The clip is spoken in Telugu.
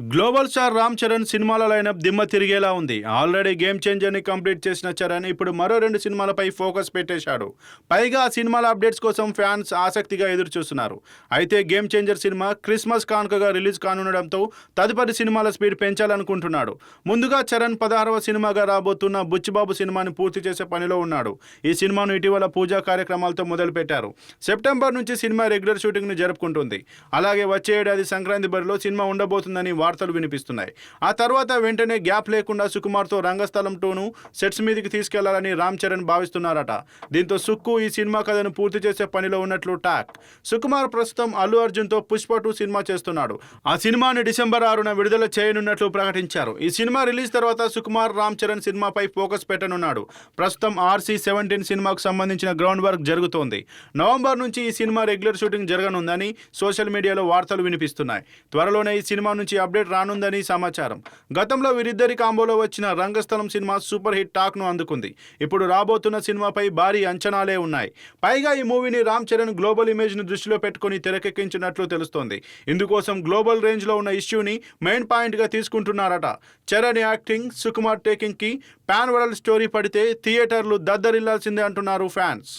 గ్లోబల్ స్టార్ రామ్ చరణ్ సినిమాల లైనప్ దిమ్మ తిరిగేలా ఉంది. ఆల్రెడీ గేమ్ చేంజర్ని కంప్లీట్ చేసిన చరణ్ ఇప్పుడు మరో రెండు సినిమాలపై ఫోకస్ పెట్టేశాడు. పైగా ఆ సినిమాల అప్డేట్స్ కోసం ఫ్యాన్స్ ఆసక్తిగా ఎదురు చూస్తున్నారు అయితే గేమ్ చేంజర్ సినిమా క్రిస్మస్ కానుకగా రిలీజ్ కానుండడంతో తదుపరి సినిమాల స్పీడ్ పెంచాలనుకుంటున్నాడు. ముందుగా చరణ్ పదహారవ సినిమాగా రాబోతున్న బుచ్చిబాబు సినిమాని పూర్తి చేసే పనిలో ఉన్నాడు. ఈ సినిమాను ఇటీవల పూజా కార్యక్రమాలతో మొదలుపెట్టారు. సెప్టెంబర్ నుంచి సినిమా రెగ్యులర్ షూటింగ్ను జరుపుకుంటుంది. అలాగే వచ్చే ఏడాది సంక్రాంతి బరిలో సినిమా ఉండబోతుందని వార్తలు వినిపిస్తున్నాయి. ఆ తర్వాత వెంటనే గ్యాప్ లేకుండా సుకుమార్తో రంగస్థలం సెట్స్ మీదకి తీసుకెళ్ళాలని రామ్ చరణ్ భావిస్తున్నారట. దీంతో సుక్కు ఈ సినిమా కథను పూర్తి చేసే పనిలో ఉన్నట్లు టాక్. సుకుమార్ ప్రస్తుతం అల్లు అర్జున్తో పుష్ప టూ సినిమా చేస్తున్నాడు. ఆ సినిమాని డిసెంబర్ ఆరున విడుదల చేయనున్నట్లు ప్రకటించారు. ఈ సినిమా రిలీజ్ తర్వాత సుకుమార్ రామ్ చరణ్ సినిమాపై ఫోకస్ పెట్టనున్నాడు. ప్రస్తుతం ఆర్సీ సెవెంటీన్ సినిమాకు సంబంధించిన గ్రౌండ్ వర్క్ జరుగుతోంది. నవంబర్ నుంచి ఈ సినిమా రెగ్యులర్ షూటింగ్ జరగనుందని సోషల్ మీడియాలో వార్తలు వినిపిస్తున్నాయి. త్వరలోనే ఈ సినిమా నుంచి అప్డేట్ అప్డేట్ రానుందని సమాచారం. గతంలో వీరిద్దరి కాంబోలో వచ్చిన రంగస్థలం సినిమా సూపర్ హిట్ టాక్ను అందుకుంది. ఇప్పుడు రాబోతున్న సినిమాపై భారీ అంచనాలే ఉన్నాయి. పైగా ఈ మూవీని రామ్ చరణ్ గ్లోబల్ ఇమేజ్ను దృష్టిలో పెట్టుకుని తెరకెక్కించినట్లు తెలుస్తోంది. ఇందుకోసం గ్లోబల్ రేంజ్లో ఉన్న ఇష్యూని మెయిన్ పాయింట్గా తీసుకుంటున్నారట. చరణ్ యాక్టింగ్ సుకుమార్ టేకింగ్కి పాన్ వరల్డ్ స్టోరీ పడితే థియేటర్లు దద్దరిల్లాల్సిందే అంటున్నారు ఫ్యాన్స్.